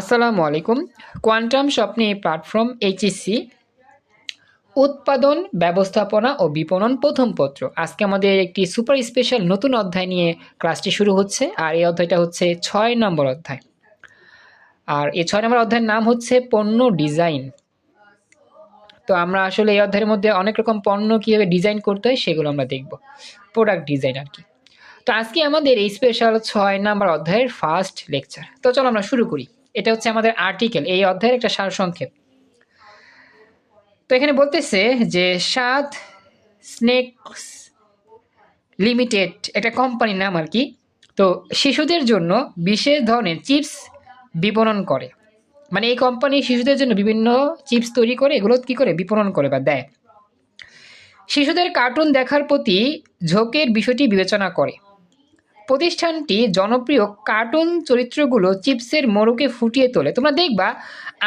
আসসালামু আলাইকুম। কোয়ান্টাম স্বপ্নে প্ল্যাটফর্ম এইচএসসি উৎপাদন, ব্যবস্থাপনা ও বিপণন প্রথম পত্র। আজকে আমাদের একটি সুপার স্পেশাল নতুন অধ্যায় নিয়ে ক্লাসটি শুরু হচ্ছে, আর এই অধ্যায়টা হচ্ছে ছয় নম্বর অধ্যায়। আর এই ছয় নম্বর অধ্যায়ের নাম হচ্ছে পণ্য ডিজাইন। তো আমরা আসলে এই অধ্যায়ের মধ্যে অনেক রকম পণ্য কীভাবে ডিজাইন করতে হয় সেগুলো আমরা দেখব। প্রোডাক্ট ডিজাইন আর কি। তো আজকে আমাদের এই স্পেশাল ছয় নাম্বার অধ্যায়ের ফার্স্ট লেকচার। তো চলো আমরা শুরু করি। এটা হচ্ছে আমাদের আর্টিকেল এই অধ্যায়ের একটা সারসংক্ষেপ তো এখানে বলতেছে যে সাত স্নেকস লিমিটেড একটা কোম্পানির নাম আর কি। তো শিশুদের জন্য বিশেষ ধরনের চিপস বিপণন করে। মানে এই কোম্পানি শিশুদের জন্য বিভিন্ন চিপস তৈরি করে, এগুলো কী করে? বিপণন করে বা দেয়। শিশুদের কার্টুন দেখার প্রতি ঝোঁকের বিষয়টি বিবেচনা করে। প্রতিষ্ঠানটি জনপ্রিয় কার্টুন চরিত্রগুলো চিপসের মোড়কে ফুটিয়ে তোলে। তোমরা দেখবা,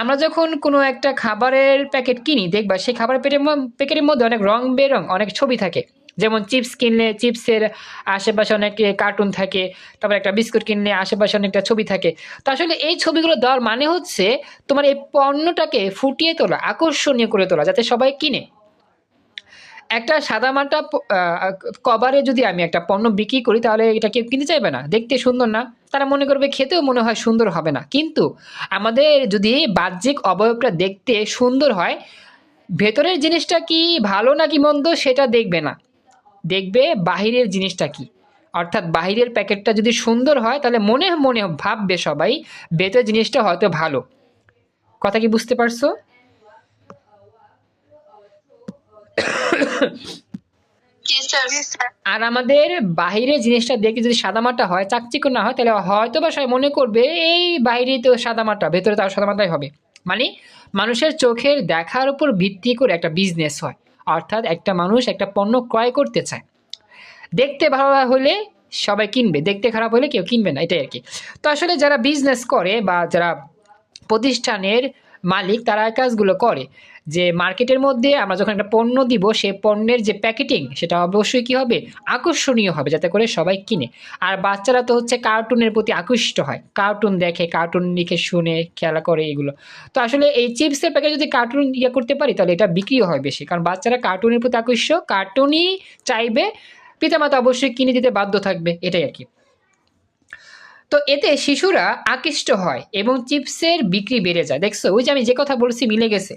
আমরা যখন কোনো একটা খাবারের প্যাকেট কিনি, দেখবা সেই খাবারের প্যাকেটের প্যাকেটের মধ্যে অনেক রং বেরং, অনেক ছবি থাকে। যেমন চিপস কিনলে চিপসের আশেপাশে অনেক কার্টুন থাকে, তারপর একটা বিস্কুট কিনলে আশেপাশে অনেকটা ছবি থাকে। তো আসলে এই ছবিগুলো দেওয়ার মানে হচ্ছে, তোমার এই পণ্যটাকে ফুটিয়ে তোলা, আকর্ষণীয় করে তোলা, যাতে সবাই কিনে। একটা সাদা সাদামাটা কভারে যদি আমি একটা পণ্য বিক্রি করি, তাহলে এটা কেউ কিনতে চাইবে না। দেখতে সুন্দর না। তারা মনে করবে খেতেও মনে হয় সুন্দর হবে না। কিন্তু আমাদের যদি বাহ্যিক অবয়বটা দেখতে সুন্দর হয়, ভেতরের জিনিসটা কি ভালো নাকি মন্দ সেটা দেখবে না। দেখবে বাহিরের জিনিসটা কি। অর্থাৎ বাহিরের প্যাকেটটা যদি সুন্দর হয়, তাহলে মনে মনে ভাববে সবাই, ভেতরের জিনিসটা হয়তো ভালো। কথা কি বুঝতে পারছ? আর আমাদের বাহিরে জিনিসটা দেখে যদি সাদামাটা হয়, চাকচিক্য না হয়, তাহলে হয়তো বা সবাই মনে করবে, এই বাইরেই তো সাদামাটা, ভেতরে তার সাদামাটাই হবে। মানে মানুষের চোখের দেখার উপর ভিত্তি করে একটা বিজনেস হয়। অর্থাৎ একটা মানুষ একটা পণ্য ক্রয় করতে চায়। দেখতে ভালো হলে সবাই কিনবে, দেখতে খারাপ হলে কেউ কিনবে না, এটাই আর কি। তো আসলে যারা বিজনেস করে বা যারা প্রতিষ্ঠানের মালিক, তারা কাজগুলো করে। যে মার্কেটের মধ্যে আমরা যখন একটা পণ্য দিব সে পণ্যের যে প্যাকেটিং, সেটা অবশ্যই কি হবে? আকর্ষণীয় হবে, যাতে করে সবাই কিনে। আর বাচ্চারা তো হচ্ছে কার্টুনের প্রতি আকৃষ্ট হয়। কার্টুন দেখে, কার্টুন লিখে শুনে, খেলা করে এগুলো। তো আসলে এই চিপসের প্যাকেট যদি কার্টুন ইয়ে করতে পারি, তাহলে এটা বিক্রিও হয় বেশি। কারণ বাচ্চারা কার্টুনের প্রতি আকৃষ্ট, কার্টুনই চাইবে, পিতামাতা অবশ্যই কিনে দিতে বাধ্য থাকবে, এটাই আর কি। তো এতে শিশুরা আকৃষ্ট হয় এবং চিপসের বিক্রি বেড়ে যায়। দেখছ, ওই যে আমি যে কথা বলছি মিলে গেছে।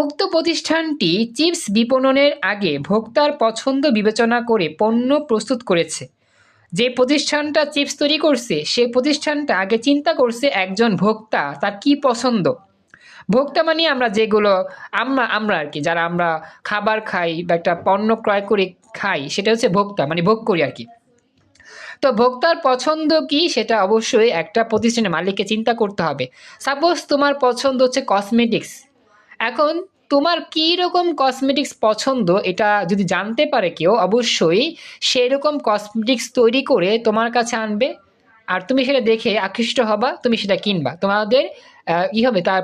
উক্ত প্রতিষ্ঠানটি চিপস বিপণনের আগে ভোক্তার পছন্দ বিবেচনা করে পণ্য প্রস্তুত করেছে। যে প্রতিষ্ঠানটা চিপস তৈরি করছে, সে প্রতিষ্ঠানটা আগে চিন্তা করছে একজন ভোক্তা তার কি পছন্দ। ভোক্তা মানে আমরা যেগুলো আমরা আমরা আর কি, যারা আমরা খাবার খাই বা একটা পণ্য ক্রয় করে খাই, সেটা হচ্ছে ভোক্তা মানে ভোগ করি আর কি। তো ভোক্তার পছন্দ কি, সেটা অবশ্যই একটা প্রতিষ্ঠানের মালিককে চিন্তা করতে হবে। সাপোজ তোমার পছন্দ হচ্ছে কসমেটিক্স এখন তোমার কী রকম কসমেটিক্স পছন্দ এটা যদি জানতে পারে কেউ, অবশ্যই সেই রকম কসমেটিক্স তৈরি করে তোমার কাছে আনবে। আর তুমি সেটা দেখে আকৃষ্ট হবা, তুমি সেটা কিনবা। তোমাদের কী হবে, তার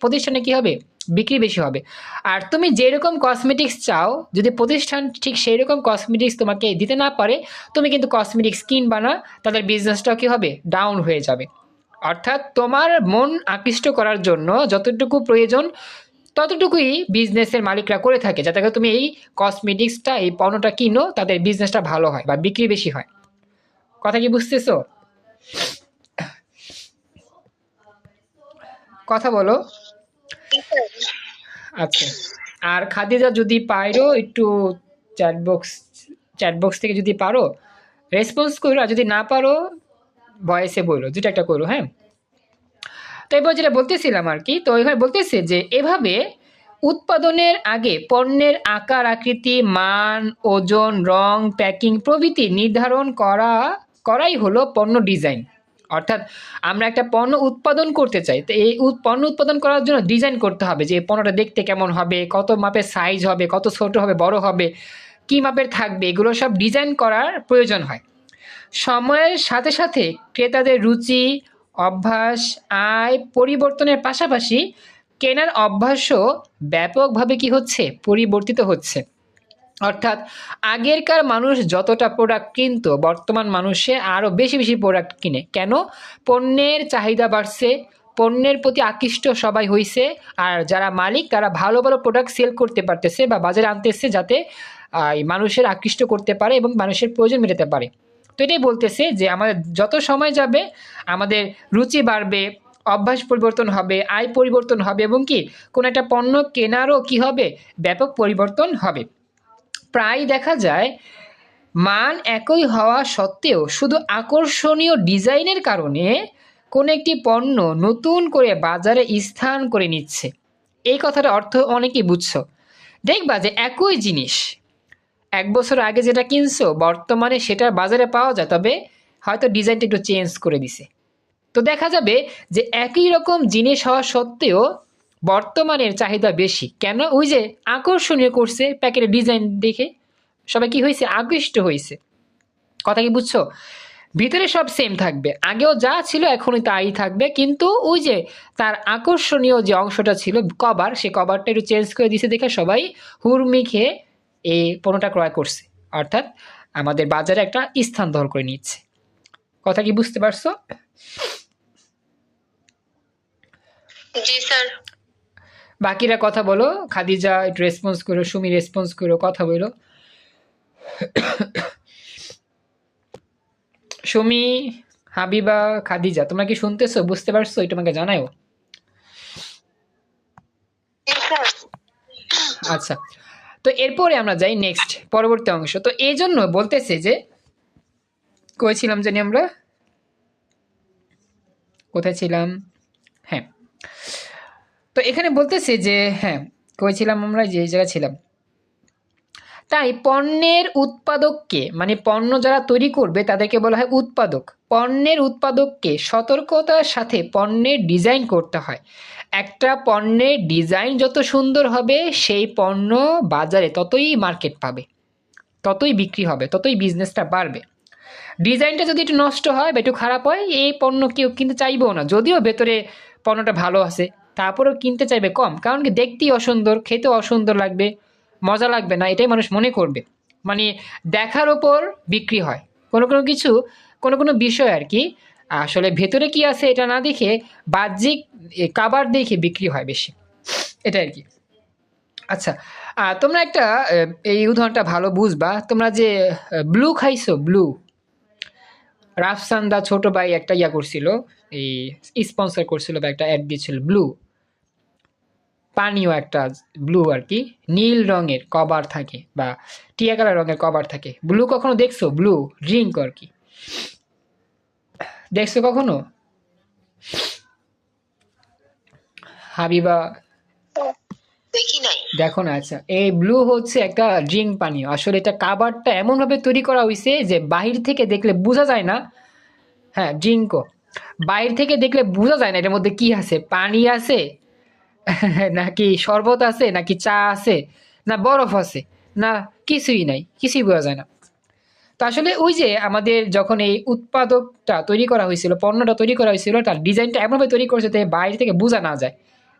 প্রতিষ্ঠানে কী হবে? বিক্রি বেশি হবে। আর তুমি যেরকম কসমেটিক্স চাও, যদি প্রতিষ্ঠান ঠিক সেই রকম কসমেটিক্স তোমাকে দিতে না পারে, তুমি কিন্তু কসমেটিক্স কিনবা না, তাদের বিজনেসটাও কী হবে? ডাউন হয়ে যাবে। অর্থাৎ তোমার মন আকৃষ্ট করার জন্য যতটুকু প্রয়োজন, ততটুকুই বিজনেসের মালিকরা করে থাকে। যাতে করে তুমি এই কসমেটিক্সটা এই পণ্যটা কিনো, তাদের বিজনেসটা ভালো হয় বা বিক্রি বেশি হয়। কথা কি বুঝতেছো? কথা বলো। আচ্ছা। আর খাদিজা যদি পাইরো একটু চ্যাট বক্স চ্যাট বক্স থেকে যদি পারো রেসপন্স করো। আর যদি না পারো ভয়েসে বলল যেটা একটা করো হ্যাঁ? তো এবার যেটা বলতেছিলাম আর কি, তো এখানে বলতেছে যে এভাবে উৎপাদনের আগে পণ্যের আকার, আকৃতি, মান, ওজন, রং, প্যাকিং প্রভৃতি নির্ধারণ করা, করাই হলো পণ্য ডিজাইন। অর্থাৎ আমরা একটা পণ্য উৎপাদন করতে চাই, তো এই পণ্য উৎপাদন করার জন্য ডিজাইন করতে হবে যে পণ্যটা দেখতে কেমন হবে, কত মাপের সাইজ হবে, কত ছোট হবে, বড় হবে, কী মাপের থাকবে, এগুলো সব ডিজাইন করার প্রয়োজন হয়। সময়ের সাথে সাথে ক্রেতাদের রুচি, অভ্যাস, আয় পরিবর্তনের পাশাপাশি কেনার অভ্যাসও ব্যাপকভাবে কি হচ্ছে? পরিবর্তিত হচ্ছে। অর্থাৎ আগেরকার মানুষ যতটা প্রোডাক্ট কিনত, বর্তমান মানুষে আরও বেশি বেশি প্রোডাক্ট কিনে। কেন? পণ্যের চাহিদা বাড়ছে, পণ্যের প্রতি আকৃষ্ট সবাই হইছে, আর যারা মালিক তারা ভালো ভালো প্রোডাক্ট সেল করতে পারতেছে বা বাজারে আনতেছে যাতে মানুষের আকৃষ্ট করতে পারে এবং মানুষের প্রয়োজন মেটাতে পারে। তো এটাই বলতেছে যে আমাদের যত সময় যাবে, আমাদের রুচি বাড়বে, অভ্যাস পরিবর্তন হবে, আয় পরিবর্তন হবে এবং কি কোনো একটা পণ্য কেনারও কি হবে? ব্যাপক পরিবর্তন হবে। প্রায় দেখা যায়, মান একই হওয়া সত্ত্বেও শুধু আকর্ষণীয় ডিজাইনের কারণে কোনো একটি পণ্য নতুন করে বাজারে স্থান করে নিচ্ছে। এই কথাটা অর্থ অনেকেই বুঝছ। দেখবা যে একই জিনিস এক বছর আগে যেটা কিনছো, বর্তমানে সেটা বাজারে পাওয়া যায়, তবে হয়তো ডিজাইনটা একটু চেঞ্জ করে দিছে। তো দেখা যাবে যে একই রকম জিনিস হওয়া সত্ত্বেও বর্তমানের চাহিদা বেশি। কেন? ওই যে আকর্ষণীয় করছে প্যাকেটের ডিজাইন দেখে। সবাই কি হয়েছে? আকৃষ্ট হয়েছে। কথা কি বুঝছ? ভিতরে সব সেম থাকবে। আগেও যা ছিল, এখনই তাই থাকবে। কিন্তু ওই যে তার আকর্ষণীয় যে অংশটা ছিল, কভার, সে কভারটা একটু চেঞ্জ করে দিছে দেখে সবাই হুরমি খেয়ে এই পণ্যটা ক্রয় করছে। অর্থাৎ আমাদের বাজারে একটা স্থান দখল করে নিচ্ছে। কথা কি বুঝতে পারছ? জি স্যার। বাকিরা কথা বলো। খাদিজা একটু রেসপন্স করো সুমি রেসপন্স করো কথা বলো। সুমি হাবিবা খাদিজা তোমরা কি শুনতেছো? বুঝতে পারছ? এটা আমাকে জানাও আচ্ছা। তো এরপরে আমরা যাই নেক্সট পরবর্তী অংশ। তো এই জন্য বলতেছে যে কয়েছিলাম জানি আমরা? কোথায় ছিলাম? হ্যাঁ। তো এখানে বলতেছে যে হ্যাঁ কয়েছিলাম আমরা? যে জায়গায় ছিলাম। তাই পণ্যের উৎপাদককে মানে পণ্য যারা তৈরি করবে, তাদেরকে বলা হয় উৎপাদক। পণ্যের উৎপাদককে সতর্কতার সাথে পণ্যের ডিজাইন করতে হয়। একটা পণ্যের ডিজাইন যত সুন্দর হবে, সেই পণ্য বাজারে ততই মার্কেট পাবে, ততই বিক্রি হবে, ততই বিজনেসটা বাড়বে। ডিজাইনটা যদি একটু নষ্ট হয় বা একটু খারাপ হয়, এই পণ্য কেউ কিনতে চাইবেও না। যদিও ভেতরে পণ্যটা ভালো আছে, তারপরেও কিনতে চাইবে কম। কারণ কি, দেখতেই অসুন্দর খেতে অসুন্দর লাগবে, মজা লাগবে না, এটাই মানুষ মনে করবে। মানে দেখার ওপর বিক্রি হয়। কোনো কোনো কিছু কোনো কোনো বিষয় আর কি, আসলে ভেতরে কি আছে এটা না দেখে বাহ্যিক কাবার দেখে বিক্রি হয় বেশি। এটা আর কি। আচ্ছা তোমরা একটা এই উদাহরণটা ভালো বুঝবা। তোমরা যে ব্লু খাইছো, ব্লু। রাফসান্দা ছোট ভাই একটা ইয়া করছিল, এই স্পন্সর করছিল বা একটা অ্যাড দিয়েছিল ব্লু। পানীয় একটা ব্লু আর কি, নীল রঙের কভার থাকে বা টিয়া কালার রঙের কভার থাকে। ব্লু কখনো দেখছ? ব্লু ড্রিঙ্ক আর কি। দেখছ কখনো? হাবিবা। দেখো না আচ্ছা। এই ব্লু হচ্ছে একটা ড্রিঙ্ক পানীয় আসলে এটা কাবারটা এমনভাবে তৈরি করা হয়েছে যে বাহির থেকে দেখলে বোঝা যায় না। হ্যাঁ ড্রিঙ্কও বাইরে থেকে দেখলে বোঝা যায় না এটার মধ্যে কি আছে। পানি আছে নাকি শরবত আছে নাকি চা আছে না বরফ আছে না কিছুই নাই কিছুই বোঝা যায় না। তো আসলে ওই যে আমাদের যখন এই উৎপাদকটা তৈরি করা হয়েছিল, পণ্যটা তৈরি করা হয়েছিল, তার ডিজাইনটা এমনভাবে তৈরি করেছে যে বাইরে থেকে বোঝা না যায়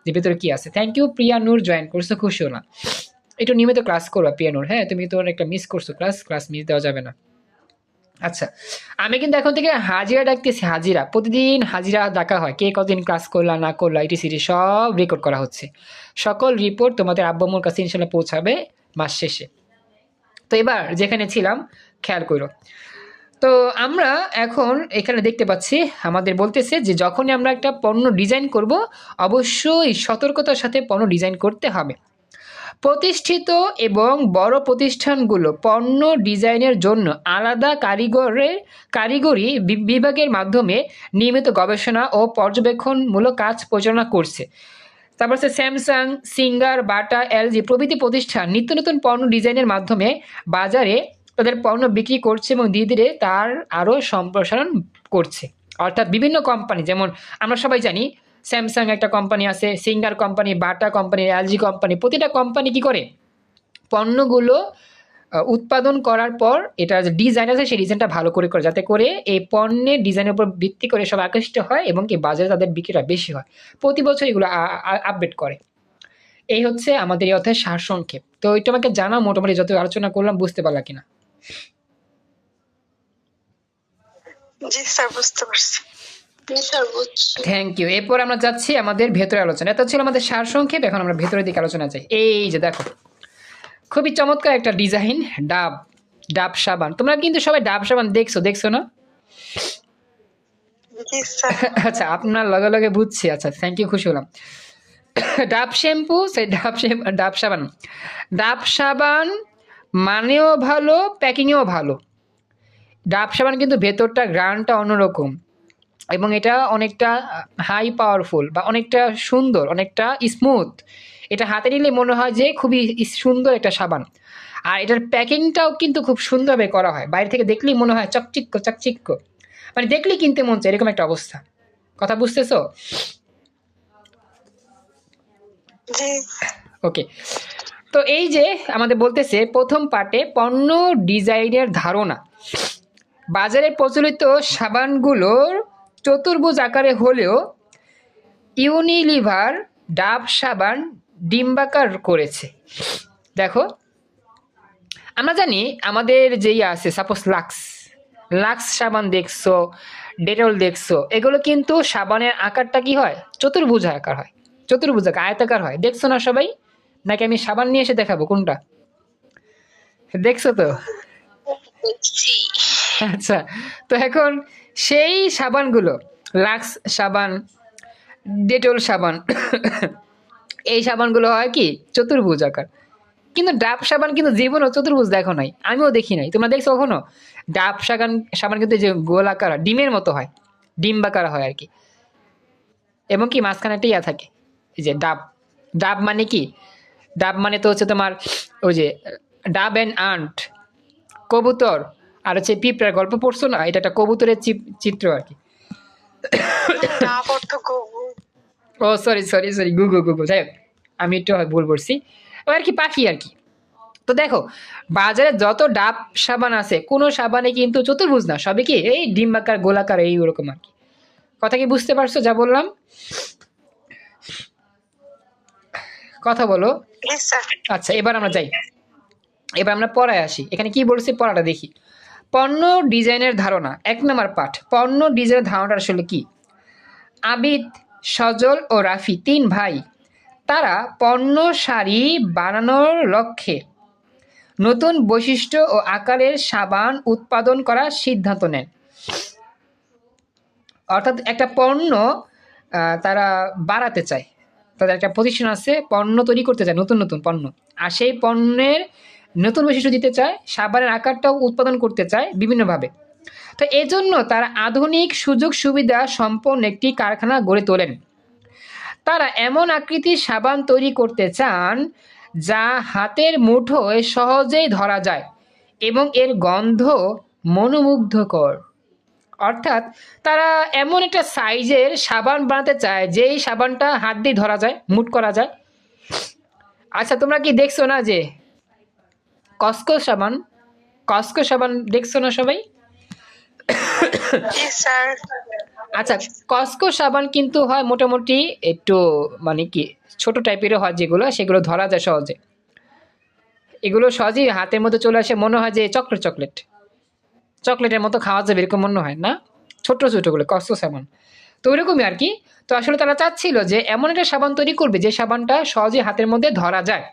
যে ভেতরে কি আছে। Thank you Priya Noor join করছ খুশি হলাম একটু নিয়মিত ক্লাস করবা প্রিয়া নূর হ্যাঁ? তুমি তোমার একটা মিস করছ ক্লাস ক্লাস মিস দেওয়া যাবে না। আচ্ছা আমি কিন্তু এখন থেকে হাজিরা ডাকতেছি, হাজিরা। প্রতিদিন হাজিরা ডাকা হয়, কে কতদিন ক্লাস করলা, না করলা এটি সিটি সব রেকর্ড করা হচ্ছে। সকল রিপোর্ট তোমাদের আব্বাম্মুর কাছে ইনশাল্লাহ পৌঁছাবে মাস শেষে। তো এবার যেখানে ছিলাম, খেয়াল করো তো আমরা এখন এখানে দেখতে পাচ্ছি, আমাদের বলতেছে যে যখনই আমরা একটা পণ্য ডিজাইন করব, অবশ্যই সতর্কতার সাথে পণ্য ডিজাইন করতে হবে। প্রতিষ্ঠিত এবং বড় প্রতিষ্ঠানগুলো পণ্য ডিজাইনের জন্য আলাদা কারিগরের কারিগরি বিভাগের মাধ্যমে নিয়মিত গবেষণা ও পর্যবেক্ষণমূলক কাজ পরিচালনা করছে। তারপর হচ্ছে স্যামসাং, সিঙ্গার, বাটা, এলজি প্রভৃতি প্রতিষ্ঠান নিত্য নতুন পণ্য ডিজাইনের মাধ্যমে বাজারে তাদের পণ্য বিক্রি করছে এবং ধীরে ধীরে তার আরও সম্প্রসারণ করছে। অর্থাৎ বিভিন্ন কোম্পানি, যেমন আমরা সবাই জানি, স্যামসাং একটা কোম্পানি আছে, Singer company, Bata company, LG company, প্রতিটা কোম্পানি কি করে? পণ্যগুলো উৎপাদন করার পর এটার যে ডিজাইন আছে সেই ডিজাইনটা ভালো করে করে যাতে করে এই পণ্যের ডিজাইনের উপর ভিত্তি করে সব আকৃষ্ট হয় এবং কি বাজারে তাদের বিক্রিটা বেশি হয়। প্রতি বছর এগুলো আপডেট করে। এই হচ্ছে আমাদের এই অধ্যায়ের সারসংক্ষেপ তো এটা আমাকে জানা মোটামুটি যত আলোচনা করলাম বুঝতে পারলা কিনা? জি স্যার বুঝতে পারছি। জি স্যার বুঝছি। থ্যাংক ইউ এরপর আমরা যাচ্ছি আমাদের ভেতরে আলোচনা। এটা ছিল আমাদের সারসংক্ষেপ এখন আমরা ভেতরের দিকে আলোচনা চাই। এই যে দেখো। খুবই চমৎকার একটা ডিজাইন ডাব ডাব সাবান। তোমরা কিন্তু সবাই ডাব সাবান দেখছ দেখছ না? আচ্ছা আপনার লগে লগে বুঝছি। আচ্ছা থ্যাংক ইউ খুশি হলাম। ডাব শ্যাম্পু সেই ডাব শ্যাম্পু ডাব সাবান। ডাব সাবান মানেও ভালো প্যাকিংয়েও ভালো। ডাব সাবান কিন্তু ভেতরটা গ্রানটা অন্যরকম। এবং এটা অনেকটা হাই পাওয়ারফুল বা অনেকটা সুন্দর অনেকটা স্মুথ এটা হাতে নিলে মনে হয় যে খুবই সুন্দর একটা সাবান। আর এটার প্যাকিংটাও কিন্তু খুব সুন্দরভাবে করা হয়। বাইরে থেকে দেখলেই মনে হয় চকচিক্ক চকচিক্ক। মানে দেখলেই কিনতে মন চায় এরকম একটা অবস্থা। কথা বুঝতেছো? ওকে। তো এই যে আমাদের বলতেছে প্রথম পার্টে পণ্য ডিজাইনের ধারণা। বাজারে প্রচলিত সাবানগুলোর চতুর্ভুজ আকারে হলেও ইউনিলিভার ডাব সাবান ডিম্বাকার করেছে। দেখো আমরা জানি আমাদের যেই আছে সাপোজ লাক্স। লাক্স সাবান দেখছ ডেটল দেখছ এগুলো কিন্তু সাবানের আকারটা কি হয়? চতুর্ভুজ আকার হয়। চতুর্ভুজ আকার আয়তাকার হয়। দেখছ না সবাই? নাকি আমি সাবান নিয়ে এসে দেখাবো কোনটা? দেখছ তো? আচ্ছা তো এখন সেই সাবানগুলো লাক্স সাবান ডেটল সাবান এই সাবানগুলো হয় কি? চতুর্ভুজ আকার। কিন্তু ডাব সাবান কিন্তু জীবনও চতুর্ভুজ দেখো নাই আমিও দেখি নাই। তোমরা দেখছ কখনো? ডাব সাবান সাবান কিন্তু যে গোলাকার হয়, ডিমের মতো হয়। ডিম্বাকার হয় আর কি। এবং কি মাঝখানে একটা ইয়া থাকে এই যে ডাব। ডাব মানে কি? ডাব মানে তো হচ্ছে তোমার ওই যে ডাব অ্যান্ড আন্ট কবুতর আর হচ্ছে পিঁপড়ার গল্প পড়ছো না? এটা একটা কবুতরের চিত্র আর কি। না অর্থ ও সরি সরি সরি গুগু গুগু যাই আমি একটু ভুল করছি আর কি পাখি আর কি। তো দেখো বাজারে যত ডাব সাবান আছে কোনো সাবানে কিন্তু চতুর্ভুজ না সবই কি এই ডিম্বাকার গোলাকার এই ওরকম আর কি। কথা কি বুঝতে পারছ যা বললাম? কথা বলো। আচ্ছা এবার আমরা যাই। এবার আমরা পড়ায় আসি। এখানে কি বলছি পড়াটা দেখি। পণ্য ডিজাইনের ধারণা এক নম্বর পাঠ। পণ্য ডিজাইনের ধারণাটা আসলে কি? আবিদ সজল ও রাফি তিন ভাই। তারা পণ্য, শাড়ি বানানোর লক্ষ্যে নতুন বৈশিষ্ট্য ও আকারের সাবান উৎপাদন করার সিদ্ধান্ত নেন। অর্থাৎ একটা পণ্য তারা বাড়াতে চায়। তাদের একটা প্রতিষ্ঠান আছে, পণ্য তৈরি করতে চায়, নতুন নতুন পণ্য। আর সেই পণ্যের নতুন বৈশিষ্ট্য দিতে চায়, সাবানের আকারটাও উৎপাদন করতে চায় বিভিন্নভাবে। তো এজন্য তারা আধুনিক সুযোগ সুবিধা সম্পন্ন একটি কারখানা গড়ে তোলেন। তারা এমন আকৃতির সাবান তৈরি করতে চান, যা হাতের মুঠোয় সহজেই ধরা যায় এবং এর গন্ধ মনোমুগ্ধকর। অর্থাৎ তারা এমন একটা সাইজের সাবান বানাতে চায়, যেই সাবানটা হাত দিয়ে ধরা যায় মুট করা যায়। আচ্ছা তোমরা কি দেখছ না যে কসকো সাবান? কসকো সাবান দেখছ না সবাই? আচ্ছা কসকো সাবান কিন্তু হয় মোটামুটি একটু মানে কি ছোট টাইপেরও হয় যেগুলো, সেগুলো ধরা যায় সহজে। এগুলো সহজেই হাতের মধ্যে চলে আসে, মনে হয় যে চকলেট চকলেট। চকলেটের মতো খাওয়া যাবে এরকম মনে হয়, না? ছোট ছোটোগুলো কসকো সাবান। তো ওইরকমই আর কি। তো আসলে তারা চাচ্ছিল যে এমন একটা সাবান তৈরি করবে যে সাবানটা সহজে হাতের মধ্যে ধরা যায়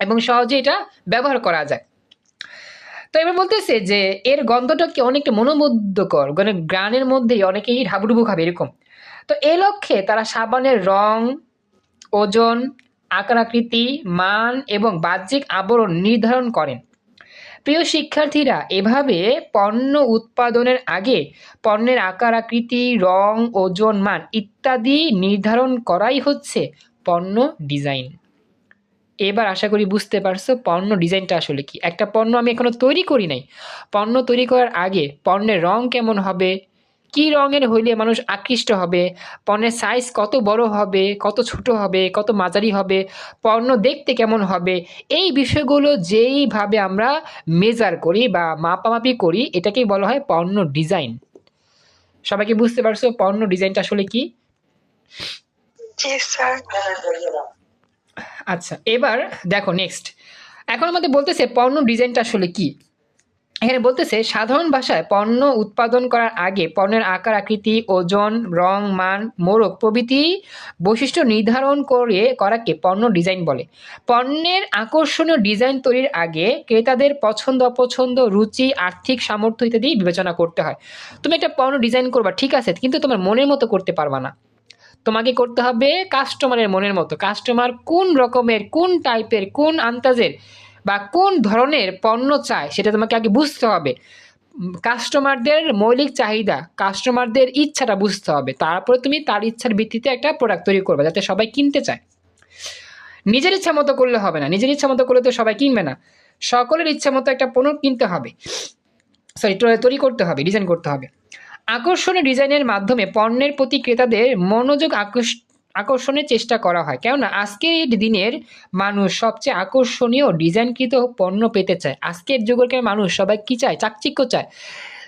এবং সহজে এটা ব্যবহার করা যায়। তো এবার বলতেছে যে এর গন্ধটা কি অনেকটা মনোমুগ্ধকর? মানে গ্রানের মধ্যেই অনেকেই ঢাবুডুবু খাবে এরকম। তো এই লক্ষ্যে তারা সাবানের রং, ওজন, আকার আকৃতি, মান এবং বাহ্যিক আবরণ নির্ধারণ করেন। প্রিয় শিক্ষার্থীরা, এভাবে পণ্য উৎপাদনের আগে পণ্যের আকার আকৃতি, রং, ওজন, মান ইত্যাদি নির্ধারণ করাই হচ্ছে পণ্য ডিজাইন। এবার আশা করি বুঝতে পারছ পণ্য ডিজাইনটা আসলে কি। একটা পণ্য আমি এখনও তৈরি করি নাই। পণ্য তৈরি করার আগে পণ্যের রং কেমন হবে, কি রঙের হইলে মানুষ আকৃষ্ট হবে, পণ্যের সাইজ কত বড় হবে, কত ছোট হবে, কত মাঝারি হবে, পণ্য দেখতে কেমন হবে, এই বিষয়গুলো যেইভাবে আমরা মেজার করি বা মাপামাপি করি, এটাকেই বলা হয় পণ্য ডিজাইন। সবাইকে বুঝতে পারছ পণ্য ডিজাইনটা আসলে কি? আচ্ছা এবার দেখো নেক্সট এখন আমাদের বলতেছে পণ্য ডিজাইনটা আসলে কি? এখানে বলতেছে সাধারণ ভাষায় পণ্য উৎপাদন করার আগে পণ্যের আকার, আকৃতি, ওজন, রং, মান, মোড়ক প্রভৃতি বৈশিষ্ট্য নির্ধারণ করে, করাকে পণ্য ডিজাইন বলে। পণ্যের আকর্ষণীয় ডিজাইন তৈরির আগে ক্রেতাদের পছন্দ, অপছন্দ, রুচি, আর্থিক সামর্থ্য ইত্যাদি বিবেচনা করতে হয়। তুমি একটা পণ্য ডিজাইন করবা, ঠিক আছে, কিন্তু তোমার মনের মতো করতে পারবা না। তোমাকে করতে হবে কাস্টমারের মনের মতো। কাস্টমার কোন রকমের, কোন টাইপের কোন আন্তাজের বা কোন ধরনের পণ্য চায় সেটা তোমাকে আগে বুঝতে হবে। কাস্টমারদের মৌলিক চাহিদা কাস্টমারদের ইচ্ছাটা বুঝতে হবে। তারপরে তুমি তার ইচ্ছার ভিত্তিতে একটা প্রোডাক্ট তৈরি করবে যাতে সবাই কিনতে চায়। নিজের ইচ্ছা মতো করলে হবে না। নিজের ইচ্ছা মতো করলে তো সবাই কিনবে না। সকলের ইচ্ছা মতো একটা পণ্য কিনতে হবে। সরি তৈরি করতে হবে ডিজাইন করতে হবে। আকর্ষণীয় ডিজাইনের মাধ্যমে পণ্যের প্রতি ক্রেতাদের মনোযোগ আকর্ষ- আকর্ষণের চেষ্টা করা হয়। কেননা আজকের দিনের মানুষ সবচেয়ে আকর্ষণীয় ডিজাইনকৃত পণ্য পেতে চায়। আজকের যুগের মানুষ সবাই কি চায়? চাকচিক্য চায়।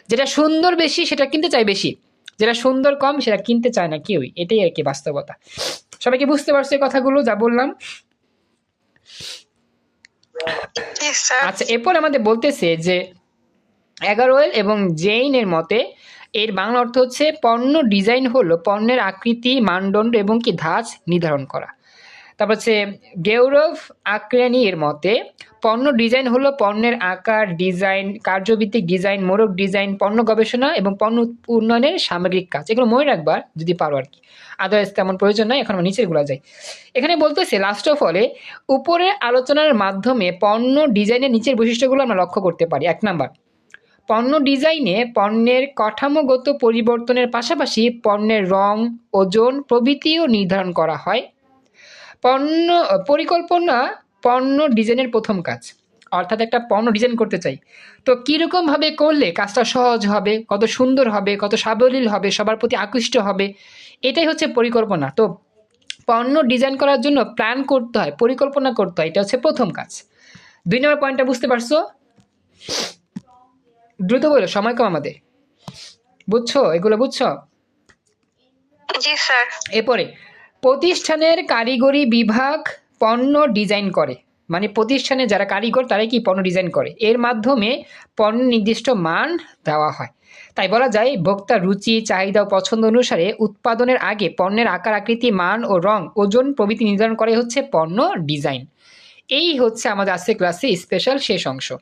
যেটা সুন্দর বেশি সেটা কিনতে চায় বেশি। যেটা সুন্দর কম সেটা কিনতে চায় না কেউই। এটাই আর কি বাস্তবতা। সবাইকে বুঝতে পারছ এই কথাগুলো? যা বললাম। আচ্ছা এরপর আমাদের বলতেছে যে এগারোয়েল এবং জেইনের মতে এর বাংলা অর্থ হচ্ছে পণ্য ডিজাইন হলো পণ্যের আকৃতি, মানদণ্ড এবং কি ধাঁচ নির্ধারণ করা। তারপর হচ্ছে গৌরব আক্রানি এর মতে, পণ্য ডিজাইন হলো পণ্যের আকার, ডিজাইন, কার্যভিত্তিক ডিজাইন, মোড়ক ডিজাইন, পণ্য গবেষণা এবং পণ্য উন্নয়নের সামগ্রিক কাজ। এগুলো মনে রাখবার যদি পারো আর কি। আদারওয়াইজ তেমন প্রয়োজন নয় এখন আমরা নিচেরগুলা যাই। এখানে বলতেছে লাস্ট অফ অলে উপরের আলোচনার মাধ্যমে পণ্য ডিজাইনের নিচের বৈশিষ্ট্যগুলো আমরা লক্ষ্য করতে পারি। এক নাম্বার পণ্য ডিজাইনে পণ্যের কাঠামোগত পরিবর্তনের পাশাপাশি পণ্যের রং, ওজন, প্রভৃতিও নির্ধারণ করা হয়। পণ্য, পরিকল্পনা পণ্য ডিজাইনের প্রথম কাজ। অর্থাৎ একটা পণ্য ডিজাইন করতে চাই। তো কীরকমভাবে করলে কাজটা সহজ হবে, কত সুন্দর হবে, কত সাবলীল হবে, সবার প্রতি আকৃষ্ট হবে, এটাই হচ্ছে পরিকল্পনা। তো পণ্য ডিজাইন করার জন্য প্ল্যান করতে হয়, পরিকল্পনা করতে হয়, এটা হচ্ছে প্রথম কাজ। দুই নম্বর পয়েন্টটা বুঝতে পারছ? দ্রুত বলো সময় কম আমাদের। বুঝছ? এগুলো বুঝছ? জি স্যার। এরপরে প্রতিষ্ঠানের কারিগরি বিভাগ পণ্য ডিজাইন করে। মানে প্রতিষ্ঠানে যারা কারিগর তারাই কি পণ্য ডিজাইন করে? এর মাধ্যমে পণ্য নির্দিষ্ট মান দেওয়া হয়। তাই বলা যায় ভোক্তার রুচি চাহিদা ও পছন্দ অনুসারে উৎপাদনের আগে পণ্যের আকার আকৃতি মান ও রং ওজন প্রভৃতি নির্ধারণ করে হচ্ছে পণ্য ডিজাইন। এই হচ্ছে আমাদের আজকের ক্লাসে স্পেশাল শেষ অংশ।